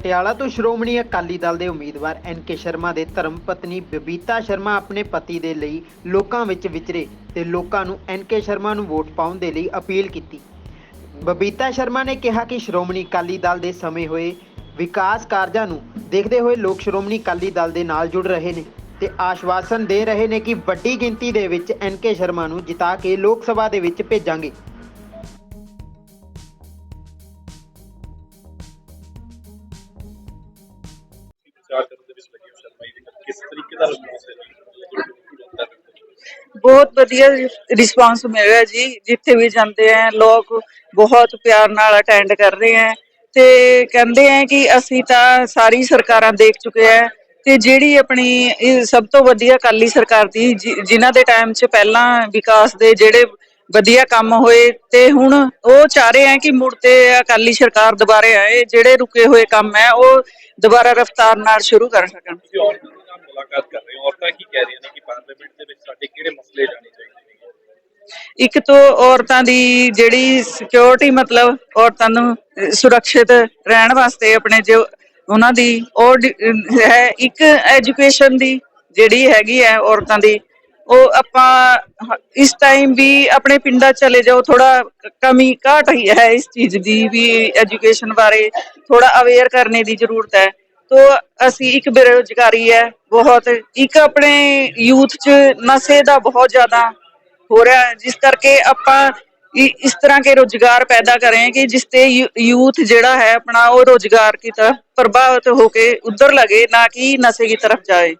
ਪਟਿਆਲਾ ਤੋਂ ਸ਼੍ਰੋਮਣੀ ਅਕਾਲੀ ਦਲ ਦੇ ਉਮੀਦਵਾਰ ਐਨ ਕੇ ਸ਼ਰਮਾ ਦੇ ਧਰਮ ਪਤਨੀ ਬਬੀਤਾ ਸ਼ਰਮਾ ਆਪਣੇ ਪਤੀ ਦੇ ਲਈ ਲੋਕਾਂ ਵਿੱਚ ਵਿਚਰੇ ਤੇ ਲੋਕਾਂ ਨੂੰ ਐਨ ਕੇ ਸ਼ਰਮਾ ਨੂੰ ਵੋਟ ਪਾਉਣ ਦੇ ਲਈ ਅਪੀਲ ਕੀਤੀ। ਬਬੀਤਾ ਸ਼ਰਮਾ ਨੇ ਕਿਹਾ ਕਿ ਸ਼੍ਰੋਮਣੀ ਅਕਾਲੀ ਦਲ ਦੇ ਸਮੇਂ ਹੋਏ ਵਿਕਾਸ ਕਾਰਜਾਂ ਨੂੰ ਦੇਖਦੇ ਹੋਏ ਲੋਕ ਸ਼੍ਰੋਮਣੀ ਅਕਾਲੀ ਦਲ ਦੇ ਨਾਲ ਜੁੜ ਰਹੇ ਨੇ ਤੇ ਆਸ਼ਵਾਸਨ ਦੇ ਰਹੇ ਨੇ ਕਿ ਵੱਡੀ ਗਿਣਤੀ ਦੇ ਵਿੱਚ ਐਨ ਕੇ ਸ਼ਰਮਾ ਨੂੰ ਜਿਤਾ ਕੇ ਲੋਕ ਸਭਾ ਦੇ ਵਿੱਚ ਭੇਜਾਂਗੇ। ਵਿਚਾਰ ਕਰਨ ਦੇ ਵਿੱਚ ਲੱਗੇ ਹੋ ਸ਼ਰਮਾ ਜੀ ਦੇ ਕਿਸ ਤਰੀਕੇ ਦਾ ਰਿਸਪੌਂਸ ਬਹੁਤ ਵਧੀਆ ਰਿਸਪਾਂਸ ਮਿਲ ਰਿਹਾ ਜੀ। ਜਿੱਥੇ ਵੀ ਜਾਂਦੇ ਆ, ਲੋਕ ਬਹੁਤ ਪਿਆਰ ਨਾਲ ਅਟੈਂਡ ਕਰ ਰਹੇ ਆ ਤੇ ਕਹਿੰਦੇ ਆ ਕਿ ਅਸੀਂ ਤਾਂ ਸਾਰੀ ਸਰਕਾਰਾਂ ਦੇਖ ਚੁੱਕੇ ਆ ਤੇ ਜਿਹੜੀ ਆਪਣੀ ਸਭ ਤੋਂ ਵਧੀਆ ਅਕਾਲੀ ਸਰਕਾਰ ਦੀ, ਜਿ- ਜਿਨ੍ਹਾਂ ਦੇ ਟਾਈਮ 'ਚ ਪਹਿਲਾਂ ਵਿਕਾਸ ਦੇ ਜਿਹੜੇ ਵਧੀਆ ਕੰਮ ਹੋਏ ਤੇ ਹੁਣ ਉਹ ਚਾਹ ਰਹੇ ਆ ਕਿ ਮੁੜ ਤੇ ਅਕਾਲੀ ਸਰਕਾਰ ਦੁਬਾਰੇ ਆਏ ਜਿਹੜੇ ਰੁਕੇ ਹੋਏ ਕੰਮ ਹੈ ਉਹ ਦੁਬਾਰਾ ਰਫ਼ਤਾਰ ਨਾਲ ਸ਼ੁਰੂ ਕਰ ਸਕਣ। ਤੁਸੀਂ ਔਰਤਾਂ ਦੇ ਨਾਲ ਮੁਲਾਕਾਤ ਕਰ ਰਹੇ ਹੋ। ਔਰਤਾਂ ਕੀ ਕਹਿ ਰਹੀਆਂ ਨੇ ਕਿ ਪਾਰਲੀਮੈਂਟ ਦੇ ਵਿੱਚ ਸਾਡੇ ਕਿਹੜੇ ਮਸਲੇ ਜਾਣੇ ਚਾਹੀਦੇ ਨੇ? ਇੱਕ ਤੋਂ ਔਰਤਾਂ ਦੀ ਜਿਹੜੀ ਸਿਕਿਉਰਿਟੀ ਮਤਲਬ ਔਰਤਾਂ ਨੂੰ ਸੁਰੱਖਿਅਤ ਰਹਿਣ ਵਾਸਤੇ ਆਪਣੇ ਜੋ ਉਹਨਾਂ ਦੀ ਉਹ ਹੈ ਇੱਕ ਐਜੂਕੇਸ਼ਨ ਦੀ ਜਿਹੜੀ ਹੈਗੀ ਹੈ ਔਰਤਾਂ ਦੀ ਉਹ ਆਪਾਂ ਇਸ ਟਾਈਮ ਵੀ ਆਪਣੇ ਪਿੰਡਾਂ ਚਲੇ ਜਾਓ ਥੋੜਾ ਕਮੀ ਘਾਟ ਹੀ ਹੈ ਇਸ ਚੀਜ਼ ਦੀ ਵੀ ਐਜੂਕੇਸ਼ਨ ਬਾਰੇ ਥੋੜਾ ਅਵੇਅਰ ਕਰਨੇ ਦੀ ਜ਼ਰੂਰਤ ਹੈ। ਤੋ ਅਸੀਂ ਇੱਕ ਬੇਰੋਜ਼ਗਾਰੀ ਹੈ, ਬਹੁਤ ਇੱਕ ਆਪਣੇ ਯੂਥ 'ਚ ਨਸ਼ੇ ਦਾ ਬਹੁਤ ਜ਼ਿਆਦਾ ਹੋ ਰਿਹਾ ਹੈ, ਜਿਸ ਕਰਕੇ ਆਪਾਂ ਇਸ ਤਰ੍ਹਾਂ ਕੇ ਰੋਜ਼ਗਾਰ ਪੈਦਾ ਕਰੇ ਕਿ ਜਿਸ ਤੇ ਯੂਥ ਜਿਹੜਾ ਹੈ ਆਪਣਾ ਉਹ ਰੋਜ਼ਗਾਰ ਕੀ ਪ੍ਰਭਾਵਿਤ ਹੋ ਕੇ ਉੱਧਰ ਲਗੇ, ਨਾ ਕਿ ਨਸ਼ੇ ਦੀ ਤਰਫ ਜਾਏ।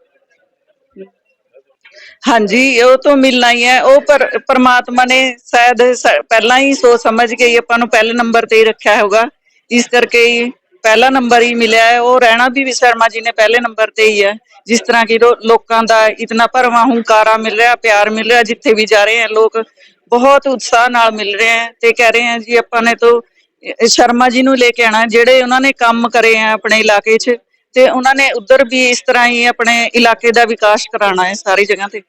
ਹਾਂਜੀ, ਉਹ ਤੋਂ ਮਿਲਣਾ ਹੀ ਹੈ। ਉਹ ਪਰ, ਪਰਮਾਤਮਾ ਨੇ ਸ਼ਾਇਦ ਸ- ਪਹਿਲਾਂ ਹੀ ਸੋਚ ਸਮਝ ਕੇ ਹੀ ਆਪਾਂ ਨੂੰ ਪਹਿਲੇ ਨੰਬਰ ਤੇ ਹੀ ਰੱਖਿਆ ਹੋਗਾ ਇਸ ਕਰਕੇ ਹੀ ਪਹਿਲਾ ਨੰਬਰ ਹੀ ਮਿਲਿਆ ਹੈ। ਉਹ ਰਹਿਣਾ ਵੀ ਸ਼ਰਮਾ ਜੀ ਨੇ ਪਹਿਲੇ ਨੰਬਰ ਤੇ ਹੀ ਹੈ। ਜਿਸ ਤਰ੍ਹਾਂ ਕਿ ਲੋ- ਲੋਕਾਂ ਦਾ ਇਤਨਾ ਭਰਵਾਂ ਹੁੰਕਾਰਾ ਮਿਲ ਰਿਹਾ, ਪਿਆਰ ਮਿਲ ਰਿਹਾ, ਜਿੱਥੇ ਵੀ ਜਾ ਰਹੇ ਹੈ ਲੋਕ, ਬਹੁਤ ਉਤਸ਼ਾਹ ਨਾਲ ਮਿਲ ਰਹੇ ਹੈ ਤੇ ਕਹਿ ਰਹੇ ਹੈ ਜੀ, ਆਪਾਂ ਨੇ ਤਾਂ ਇਹ ਸ਼ਰਮਾ ਜੀ ਨੂੰ ਲੈ ਕੇ ਆਣਾ ਜਿਹੜੇ ਉਹਨਾਂ ਨੇ ਕੰਮ ਕਰੇ ਆ ਆਪਣੇ ਇਲਾਕੇ 'ਚ ਤੇ ਉਹਨਾਂ ਨੇ ਉਧਰ ਵੀ ਇਸ ਤਰ੍ਹਾਂ ਹੀ ਆਪਣੇ ਇਲਾਕੇ ਦਾ ਵਿਕਾਸ ਕਰਾਉਣਾ ਹੈ ਸਾਰੀ ਜਗ੍ਹਾ ਤੇ?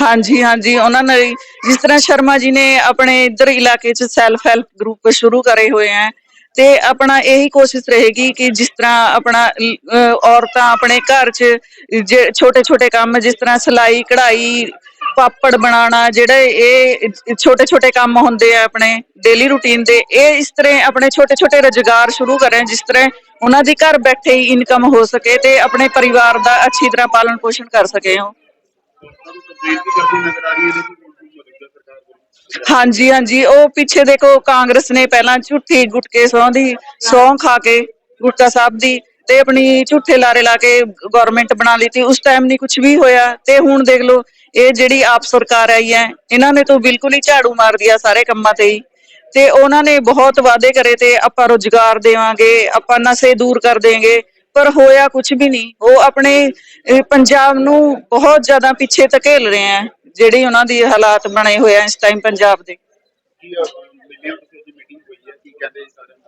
ਹਾਂਜੀ ਹਾਂਜੀ ਉਹਨਾਂ ਨੇ ਜਿਸ ਤਰ੍ਹਾਂ ਸ਼ਰਮਾ ਜੀ ਨੇ ਆਪਣੇ ਇੱਧਰ ਇਲਾਕੇ 'ਚ ਸੈਲਫ ਹੈਲਪ ਗਰੁੱਪ ਸ਼ੁਰੂ ਕਰੇ ਹੋਏ ਆ ਤੇ ਆਪਣਾ ਇਹੀ ਕੋਸ਼ਿਸ਼ ਰਹੇਗੀ ਕਿ ਜਿਸ ਤਰ੍ਹਾਂ ਆਪਣਾ ਔਰਤਾਂ ਆਪਣੇ ਘਰ 'ਚ ਛੋਟੇ ਛੋਟੇ ਕੰਮ ਜਿਸ ਤਰ੍ਹਾਂ ਸਿਲਾਈ ਕਢਾਈ ਪਾਪੜ ਬਣਾਉਣਾ, ਜਿਹੜੇ ਇਹ ਛੋਟੇ ਛੋਟੇ ਕੰਮ ਹੁੰਦੇ ਆ ਆਪਣੇ ਡੇਲੀ ਰੂਟੀਨ ਦੇ, ਇਹ ਇਸ ਤਰ੍ਹਾਂ ਆਪਣੇ ਛੋਟੇ ਛੋਟੇ ਰੁਜ਼ਗਾਰ ਸ਼ੁਰੂ ਕरें ਜਿਸ ਤਰ੍ਹਾਂ ਉਹਨਾਂ ਦੀ ਘਰ ਬੈਠੇ ਹੀ ਇਨਕਮ ਹੋ ਸਕੇ ਤੇ ਆਪਣੇ ਪਰਿਵਾਰ ਦਾ ਅੱਛੀ ਤਰ੍ਹਾਂ ਪਾਲਣ ਪੋਸ਼ਣ ਕਰ ਸਕੇ ਉਹ। ਹਾਂਜੀ ਹਾਂਜੀ, ਉਹ ਪਿੱਛੇ ਦੇਖੋ ਕਾਂਗਰਸ ਨੇ ਪਹਿਲਾਂ ਝੂਠੀ ਗੁਟਕੇ ਸਹੁੰ ਦੀ, ਸਹੁੰ ਖਾ ਕੇ ਗੁਟਕਾ ਸਾਹਿਬ ਦੀ ਤੇ ਆਪਣੀ ਝੂਠੇ ਲਾਰੇ ਲਾ ਕੇ ਗਵਰਨਮੈਂਟ ਬਣਾ ਲਈ ਤੀ, ਉਸ ਟਾਈਮ ਨਹੀਂ ਕੁਝ ਵੀ ਹੋਇਆ। ਤੇ ਹੁਣ ਦੇਖ ਲਓ, ਇਹ ਜਿਹੜੀ ਆਪ ਸਰਕਾਰ ਆਈ ਹੈ, ਇਹਨਾਂ ਨੇ ਤਾਂ ਬਿਲਕੁਲ ਹੀ ਝਾੜੂ ਮਾਰ ਦਿਆ ਸਾਰੇ ਕੰਮਾਂ ਤੇ ਹੀ। ਤੇ ਉਹਨਾਂ ਨੇ ਬਹੁਤ ਵਾਅਦੇ ਕਰੇ ਤੇ ਆਪਾਂ ਰੋਜ਼ਗਾਰ ਦੇਵਾਂਗੇ, ਆਪਾਂ ਨਸ਼ੇ ਦੂਰ ਕਰ ਦੇਵਾਂਗੇ, ਪਰ ਹੋਇਆ ਕੁਝ ਵੀ ਨਹੀਂ ਉਹ ਆਪਣੇ ਪੰਜਾਬ ਨੂੰ ਬਹੁਤ ਜ਼ਿਆਦਾ ਪਿੱਛੇ ਧਕੇਲ ਰਹੇ ਆ ਜਿਹੜੀ ਉਹਨਾਂ ਦੀ ਹਾਲਾਤ ਬਣੇ ਹੋਏ ਆ ਇਸ ਟਾਈਮ ਪੰਜਾਬ ਦੇ। ਕੀ ਮਿਲਿਆ ਤੁਸੀਂ ਅੱਜ ਮੀਟਿੰਗ ਹੋਈ ਹੈ, ਕੀ ਕਹਿੰਦੇ ਸਾਰਿਆਂ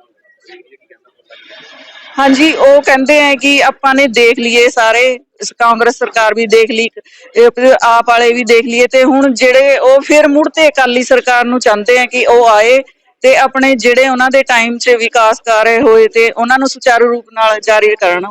ਹਾਂਜੀ, ਉਹ ਕਹਿੰਦੇ ਆ ਕਿ ਆਪਾਂ ਨੇ ਦੇਖ ਲਈਏ ਸਾਰੇ, ਕਾਂਗਰਸ ਸਰਕਾਰ ਵੀ ਦੇਖ ਲਈ, ਇਹ ਆਪ ਵਾਲੇ ਵੀ ਦੇਖ ਲਈਏ ਤੇ ਹੁਣ ਜਿਹੜੇ ਉਹ ਫਿਰ ਮੁੜ ਤੇ ਅਕਾਲੀ ਸਰਕਾਰ ਨੂੰ ਚਾਹੁੰਦੇ ਆ ਕਿ ਉਹ ਆਏ ਤੇ ਆਪਣੇ ਜਿਹੜੇ ਉਹਨਾਂ ਦੇ ਟਾਈਮ 'ਚ ਵਿਕਾਸ ਕਰ ਰਹੇ ਹੋਏ ਤੇ ਉਹਨਾਂ ਨੂੰ ਸੁਚਾਰੂ ਰੂਪ ਨਾਲ ਜਾਰੀ ਕਰਨ।